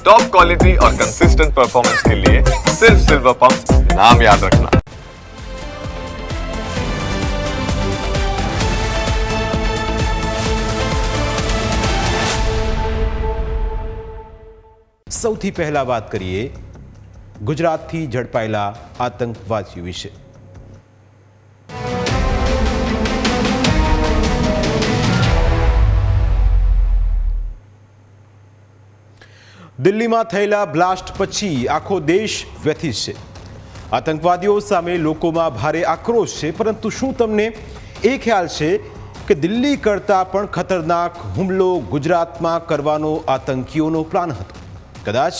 Top quality और consistent performance के लिए सिर्फ सिल्वर पंप नाम याद रखना સૌથી પહેલા વાત કરીએ ગુજરાતથી ઝડપાયેલા આતંકવાદીઓ વિશે દિલ્હીમાં થયેલા બ્લાસ્ટ પછી આખો દેશ વ્યથિત છે. આતંકવાદીઓ સામે લોકોમાં ભારે આક્રોશ છે, પરંતુ શું તમને એ ખ્યાલ છે કે દિલ્હી કરતાં પણ ખતરનાક હુમલો ગુજરાતમાં કરવાનો આતંકીઓનો પ્લાન હતો? કદાચ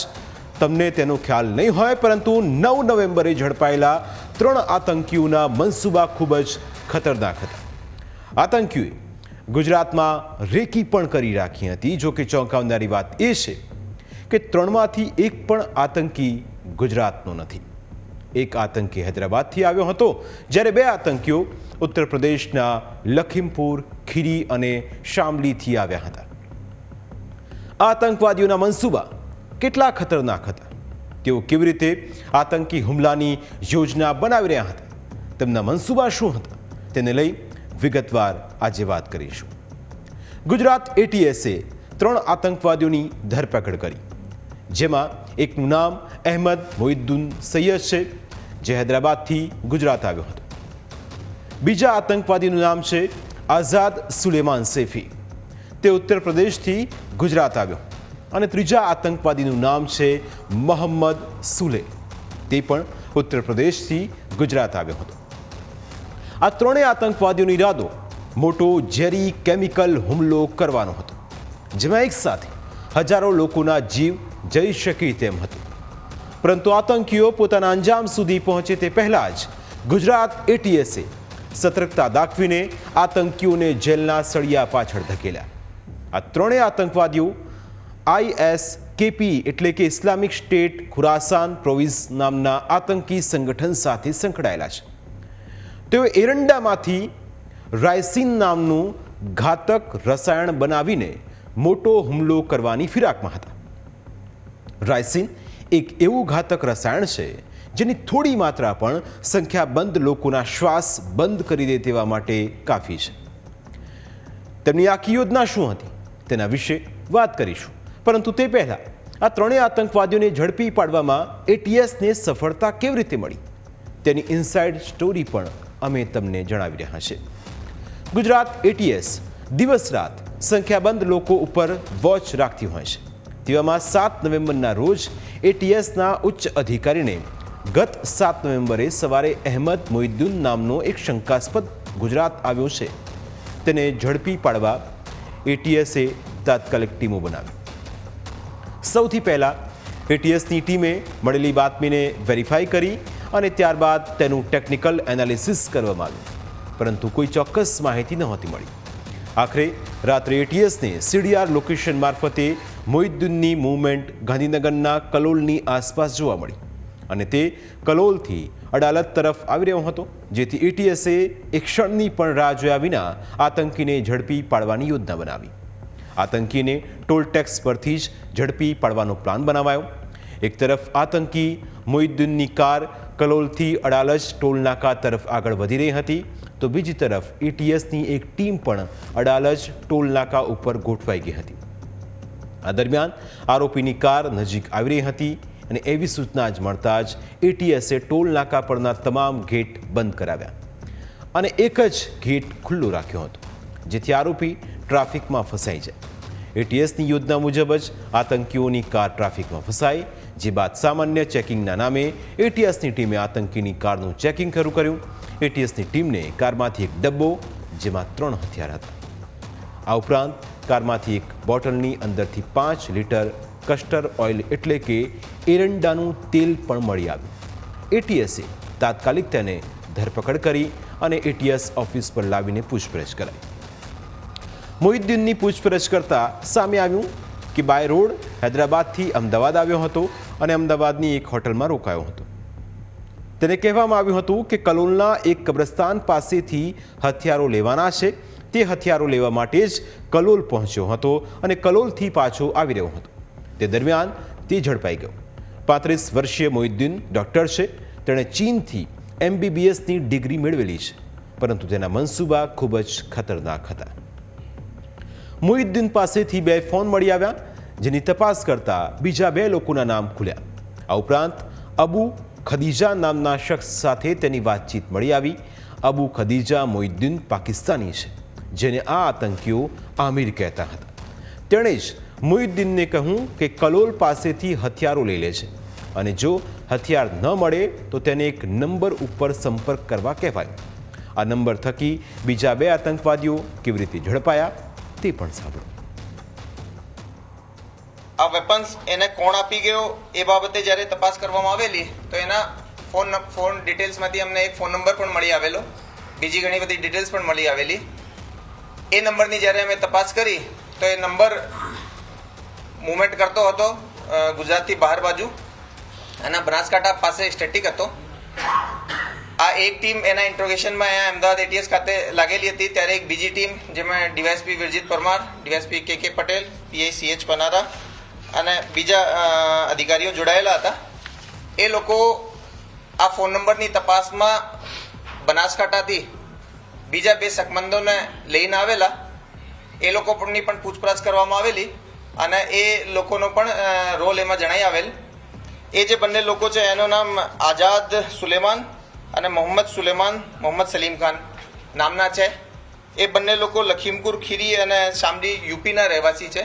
તમને તેનો ખ્યાલ નહીં હોય, પરંતુ નવ નવેમ્બરે ઝડપાયેલા ત્રણ આતંકીઓના મનસૂબા ખૂબ જ ખતરનાક હતા. આતંકીઓએ ગુજરાતમાં રેકી પણ કરી રાખી હતી. જોકે ચોંકાવનારી વાત એ છે કે ત્રણમાંથી એક પણ આતંકી ગુજરાતનો નથી. એક આતંકી હૈદરાબાદથી આવ્યો હતો, જ્યારે બે આતંકીઓ ઉત્તર પ્રદેશના લખીમપુર, ખીરી અને શામલીથી આવ્યા હતા. આતંકવાદીઓના મનસૂબા કેટલા ખતરનાક હતા. તેઓ કેવી રીતે આતંકી હુમલાની યોજના બનાવી રહ્યા હતા? તેમના મનસૂબા શું હતા? તેને લઈ વિગતવાર આજે વાત કરીશું. ગુજરાત એટીએસે ત્રણ આતંકવાદીઓની ધરપકડ કરી. જેમાં એકનું નામ અહેમદ મોહિદ્દુન સૈયદ છે, જે હૈદરાબાદથી ગુજરાત આવ્યો હતો. બીજા આતંકવાદીનું નામ છે આઝાદ સુલેમાન સેફી. તે ઉત્તર પ્રદેશથી ગુજરાત આવ્યો અને ત્રીજા આતંકવાદીનું નામ છે મોહમ્મદ સુલે. તે પણ ઉત્તર પ્રદેશથી ગુજરાત આવ્યો હતો. આ ત્રણેય આતંકવાદીઓનો ઈરાદો મોટો ઝેરી કેમિકલ હુમલો કરવાનો હતો, જેમાં એક સાથે હજારો લોકોના જીવ જઈ શકે તેમ હતું. પરંતુ આતંકીઓ પોતાના અંજામ સુધી પહોંચે તે પહેલાં જ ગુજરાત એટીએસે સતર્કતા દાખવીને આતંકીઓને જેલના સળિયા પાછળ ધકેલ્યા. આ ત્રણેય આતંકવાદીઓ આઈએસ કેપી એટલે કે ઇસ્લામિક સ્ટેટ ખુરાસાન પ્રોવિઝ નામના આતંકી સંગઠન સાથે સંકળાયેલા છે. તેઓ એરંડામાંથી રાયસીન નામનું ઘાતક રસાયણ બનાવીને મોટો હુમલો કરવાની ફિરાકમાં હતા. રાયસિન એક એવું ઘાતક રસાયણ છે, જેની થોડી માત્રા પણ સંખ્યાબંધ લોકોના શ્વાસ બંધ કરી દે તેવા માટે કાફી છે. તેમની આખી યોજના શું હતી? તેના વિશે વાત કરીશું. પરંતુ તે પહેલાં આ ત્રણેય આતંકવાદીઓને ઝડપી પાડવામાં એટીએસને સફળતા કેવી રીતે મળી? તેની ઇનસાઇડ સ્ટોરી પણ અમે તમને જણાવી રહ્યા છે ગુજરાત એટીએસ દિવસ રાત સંખ્યાબંધ લોકો ઉપર વોચ રાખતી હોય છે. તેવામાં સાત નવેમ્બરના રોજ એટીએસના ઉચ્ચ અધિકારીને ગત સાત નવેમ્બરે સવારે અહેમદ મોહિદ્દુન નામનો એક શંકાસ્પદ ગુજરાત આવ્યો છે. તેને ઝડપી પાડવા એટીએસે તાત્કાલિક ટીમો બનાવી. સૌથી પહેલાં એટીએસની ટીમે મળેલી બાતમીને વેરીફાઈ કરી અને ત્યારબાદ તેનું ટેકનિકલ એનાલિસિસ કરવામાં આવ્યું. પરંતુ કોઈ ચોક્કસ માહિતી નહોતી મળી. આખરે રાત્રે એટીએસને સીડીઆર લોકેશન મારફતે મોહિદ્દુનની મૂવમેન્ટ ગાંધીનગરના કલોલની આસપાસ જોવા મળી. અને તે કલોલથી અડાલત તરફ આવી રહ્યો હતો, જેથી એટીએસે એક ક્ષણની પણ રાહ જોયા વિના આતંકીને ઝડપી પાડવાની યોજના બનાવી. આતંકીને ટોલ ટેક્સ પરથી જ ઝડપી પાડવાનો પ્લાન બનાવાયો. એક તરફ આતંકી મોહિદ્દુનની કાર કલોલથી અડાલજ ટોલ નાકા તરફ આગળ વધી રહી હતી તો બીજી તરફ એટીએસની એક ટીમ પણ અડાલજ ટોલ નાકા ઉપર ગોઠવાઈ ગઈ હતી. આ દરમિયાન આરોપીની કાર નજીક આવી રહી હતી અને એવી સૂચના જ મળતા જ એટીએસે ટોલ નાકા પરના તમામ ગેટ બંધ કરાવ્યા અને એક જ ગેટ ખુલ્લું રાખ્યો હતો, જેથી આરોપી ટ્રાફિકમાં ફસાઈ જાય. એટીએસની યોજના મુજબ જ આતંકીઓની કાર ટ્રાફિકમાં ફસાઈ, જે બાદ સામાન્ય ચેકિંગના નામે એટીએસની ટીમે આતંકીની કારનું ચેકિંગ શરૂ કર્યું એટીએસની ટીમને કારમાંથી એક ડબ્બો, જેમાં ત્રણ હથિયાર હતા. આ ઉપરાંત, કારમાંથી એક બોટલની અંદરથી પાંચ લીટર કસ્ટર ઓઇલ એટલે કે એરંડાનું તેલ પણ મળી આવ્યું. એટીએસે તાત્કાલિક તેને ધરપકડ કરી અને એટીએસ ઓફિસ પર લાવીને પૂછપરછ કરાઈ. મોહિદ્દીનની પૂછપરછ કરતા સામે આવ્યું કે બાય રોડ હૈદરાબાદથી અમદાવાદ આવ્યો હતો અને અમદાવાદની એક હોટલમાં રોકાયો હતો. તેને કહેવામાં આવ્યું હતું કે કલોલના એક કબ્રસ્તાન પાસેથી હથિયારો લેવાના છે. તે હથિયારો લેવા માટે જ કલોલ પહોંચ્યો હતો અને કલોલથી પાછો આવી રહ્યો હતો. તે દરમિયાન તે ઝડપાઈ ગયો. પાંત્રીસ વર્ષીય મોહિદ્દીન ડૉક્ટર છે. તેણે ચીનથી એમબીબીએસની ડિગ્રી મેળવેલી છે. પરંતુ તેના મનસૂબા ખૂબ જ ખતરનાક હતા. મોહિદ્દીન પાસેથી બે ફોન મળી આવ્યા, જેની તપાસ કરતા બીજા બે લોકોના નામ ખુલ્યા. આ ઉપરાંત અબુ ખદીજા નામના શખ્સ સાથે તેની વાતચીત મળી આવી. અબુ ખદીજા મોહિદ્દીન પાકિસ્તાની છે, જેને આ આતંકીઓ આમિર કહેતા હતા. તેણે જ મોહિદ્દીનને કહ્યું કે કલોલ પાસેથી હથિયારો લઈ લે છે અને જો હથિયાર ન મળે તો તેને એક નંબર ઉપર સંપર્ક કરવા કહેવાય. આ નંબર થકી બીજા બે આતંકવાદીઓ કેવી રીતે ઝડપાયા તે પણ સાંભળો. આ વેપન્સ એને કોણ આપી ગયો એ બાબતે જ્યારે તપાસ કરવામાં આવેલી, તો એના ફોન ફોન ડિટેલ્સમાંથી અમને એક ફોન નંબર પણ મળી આવેલો. બીજી ઘણી બધી ડિટેલ્સ પણ મળી આવેલી. એ નંબરની જ્યારે અમે તપાસ કરી, તો એ નંબર મુવમેન્ટ કરતો હતો ગુજરાતથી બહાર બાજુ. અને બનાસકાંઠા પાસે સ્ટેટિક હતો. આ એક ટીમ એના ઇન્ટ્રોગેશનમાં અહીંયા અમદાવાદ એટીએસ ખાતે લાગેલી હતી. ત્યારે એક બીજી ટીમ જેમાં DYSP Virjit Parmar DYSP K K Patel PI CH પનારા અને બીજા અધિકારીઓ જોડાયેલા હતા. એ લોકો આ ફોન નંબરની તપાસમાં બનાસકાંઠાથી બીજા બે શકમંદોને લઈને આવેલા. એ લોકો પણની પણ પૂછપરછ કરવામાં આવેલી અને એ લોકોનો પણ રોલ એમાં જણાઈ આવેલ. એ જે બંને લોકો છે, એનું નામ આઝાદ સુલેમાન અને મોહમ્મદ સુલેમાન, મોહમ્મદ સલીમ ખાન નામના છે. એ બંને લોકો લખીમપુર ખીરી અને શામડી યુપીના રહેવાસી છે.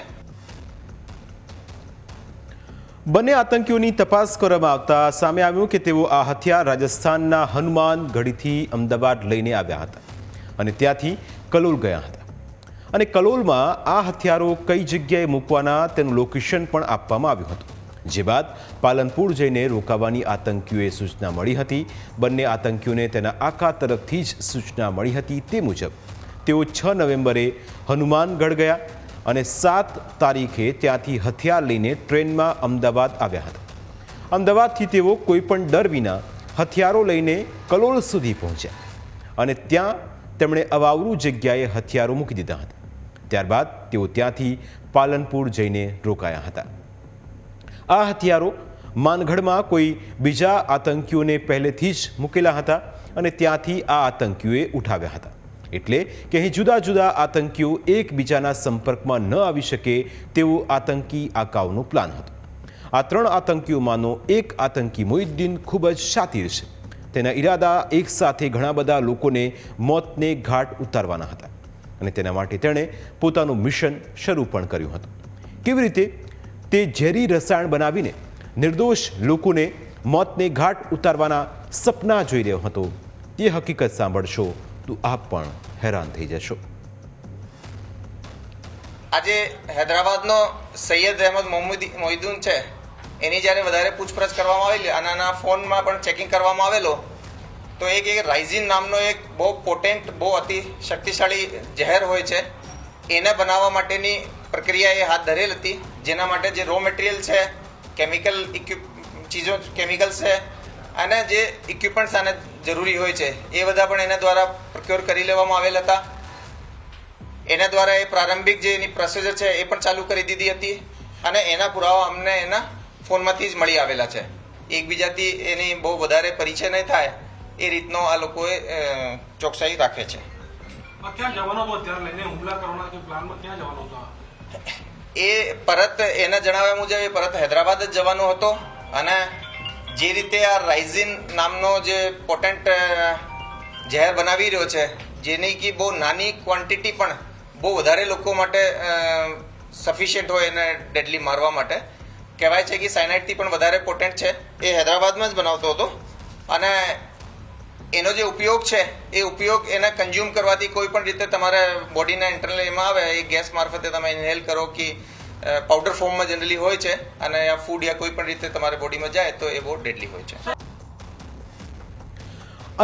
બંને આતંકીઓની તપાસ કરવામાં આવતા સામે આવ્યું કે તેઓ આ હથિયાર રાજસ્થાનના હનુમાન ગઢીથી અમદાવાદ લઈને આવ્યા હતા અને ત્યાંથી કલોલ ગયા હતા. અને કલોલમાં આ હથિયારો કઈ જગ્યાએ મૂકવાના તેનું લોકેશન પણ આપવામાં આવ્યું હતું. જે બાદ પાલનપુર જઈને રોકાવાની આતંકીઓએ સૂચના મળી હતી. બંને આતંકીઓને તેના આકા તરફથી જ સૂચના મળી હતી તે મુજબ તેઓ છ નવેમ્બરે હનુમાનગઢ ગયા અને સાત તારીખે ત્યાંથી હથિયાર લઈને ટ્રેનમાં અમદાવાદ આવ્યા હતા. અમદાવાદથી તેઓ કોઈપણ ડર વિના હથિયારો લઈને કલોલ સુધી પહોંચ્યા અને ત્યાં તેમણે અવાવરું જગ્યાએ હથિયારો મૂકી દીધા હતા. ત્યારબાદ તેઓ ત્યાંથી પાલનપુર જઈને રોકાયા હતા. આ હથિયારો માનગઢમાં કોઈ બીજા આતંકીઓને પહેલેથી જ મૂકેલા હતા અને ત્યાંથી આ આતંકીઓએ ઉઠાવ્યા હતા. એટલે કે અહીં જુદા જુદા આતંકીઓ એકબીજાના સંપર્કમાં ન આવી શકે તેવો આતંકી આકાઓનો પ્લાન હતો. આ ત્રણ આતંકીઓમાંનો એક આતંકી મોહિદ્દીન ખૂબ જ શાતિર છે. તેના ઈરાદા એક સાથે ઘણા બધા લોકોને મોતને ઘાટ ઉતારવાના હતા અને તેના માટે તેણે પોતાનું મિશન શરૂ પણ કર્યું હતું. કેવી રીતે? તે ઝેરી રસાયણ બનાવીને નિર્દોષ લોકોને મોતને ઘાટ ઉતારવાના સપના જોઈ રહ્યો હતો. તે હકીકત સાંભળશો તો આપ પણ હેરાન થઈ જશો. આજે હૈદરાબાદનો સૈયદ અહેમદ મોહમ્મદી મોહિદ્દીન છે. એની જ્યારે વધારે પૂછપરછ કરવામાં આવેલી અને આના ફોનમાં પણ ચેકિંગ કરવામાં આવેલો, તો એક એક રાઇઝિન નામનો એક બહુ પોટેન્ટ બહુ અતિ શક્તિશાળી ઝેર હોય છે. એને બનાવવા માટેની પ્રક્રિયા એ હાથ ધરેલ હતી, જેના માટે જે રો મટીરિયલ છે કેમિકલ ઇક્વિપ ચીજો કેમિકલ્સ છે, અને જે ઇક્વિપમેન્ટ્સ આને જરૂરી હોય છે. એ બધા પણ એના દ્વારા પ્રોક્યોર કરી લેવામાં આવેલ હતા. એના દ્વારા એ પ્રારંભિક જે એની પ્રોસીજર છે એ પણ ચાલુ કરી દીધી હતી અને એના પુરાવા અમને એના ફોનમાંથી જ મળી આવેલા છે. એકબીજાથી એની બહુ વધારે પરિચય નહીં થાય એ રીતનો આ લોકોએ ચોકસાઈ રાખે છે? એ પરત એના જણાવ્યા મુજબ એ પરત હૈદરાબાદ જ જવાનો હતો અને જે રીતે આ રાઇઝિન નામનો જે પોટેન્ટ ઝેર બનાવી રહ્યો છે જેની કે બહુ નાની ક્વોન્ટિટી પણ બહુ વધારે લોકો માટે સફિશિયન્ટ હોય એને ડેડલી મારવા માટે. કહેવાય છે કે સાયનાઇટથી પણ વધારે પોટેન્ટ છે. એ હૈદરાબાદમાં જ બનાવતો હતો. અને એનો જે ઉપયોગ છે, એ ઉપયોગ એને કન્ઝ્યુમ કરવાથી કોઈ પણ રીતે તમારે બોડીના ઇન્ટરનલ એમાં આવે, એ ગેસ મારફતે તમે ઇન્હેલ કરો કે પાવડર ફોર્મમાં જનરલી હોય છે અને આ ફૂડ યા કોઈ પણ રીતે તમારે બોડીમાં જાય તો એ બહુ ડેડલી હોય છે.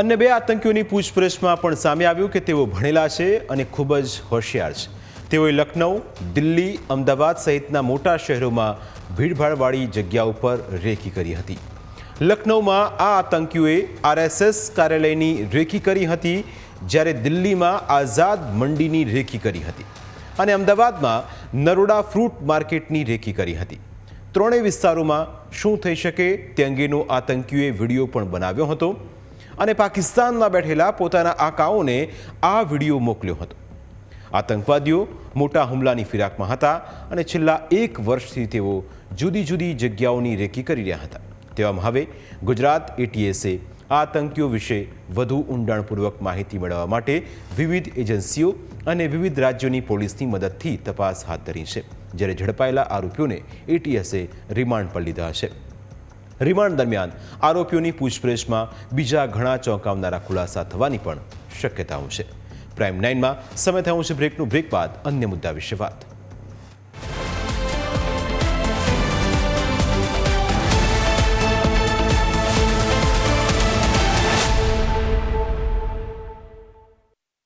અન્ય બે આતંકીઓની પૂછપરછમાં પણ સામે આવ્યું કે તેઓ ભણેલા છે અને ખૂબ જ હોશિયાર છે. તેઓએ લખનઉ, દિલ્હી, અમદાવાદ સહિતના મોટા શહેરોમાં ભીડભાડવાળી જગ્યા ઉપર રેકી કરી હતી. લખનૌમાં આ આતંકીઓએ આરએસએસ કાર્યાલયની રેકી કરી હતી, જ્યારે દિલ્હીમાં આઝાદ મંડીની રેકી કરી હતી. અને અમદાવાદમાં નરોડા ફ્રૂટ માર્કેટની રેકી કરી હતી. ત્રણેય વિસ્તારોમાં શું થઈ શકે તે અંગેનો આતંકીઓએ વીડિયો પણ બનાવ્યો હતો અને પાકિસ્તાનમાં બેઠેલા પોતાના આકાઓને આ વીડિયો મોકલ્યો હતો. આતંકવાદીઓ મોટા હુમલાની ફિરાકમાં હતા અને છેલ્લા એક વર્ષથી તેઓ જુદી જુદી જગ્યાઓની રેકી કરી રહ્યા હતા. તેવામાં હવે ગુજરાત એટીએસે આતંકીઓ વિશે વધુ ઊંડાણપૂર્વક માહિતી મેળવવા માટે વિવિધ એજન્સીઓ અને વિવિધ રાજ્યોની પોલીસની મદદથી તપાસ હાથ ધરી છે, જ્યારે ઝડપાયેલા આરોપીઓને એટીએસે રિમાન્ડ પર લીધા છે. રિમાન્ડ દરમિયાન આરોપીઓની પૂછપરછમાં બીજા ઘણા ચોંકાવનારા ખુલાસા થવાની પણ શક્યતાઓ છે. પ્રાઇમ નાઇનમાં સમય થયો છે બ્રેકનું, બ્રેક બાદ અન્ય મુદ્દા વિશે વાત.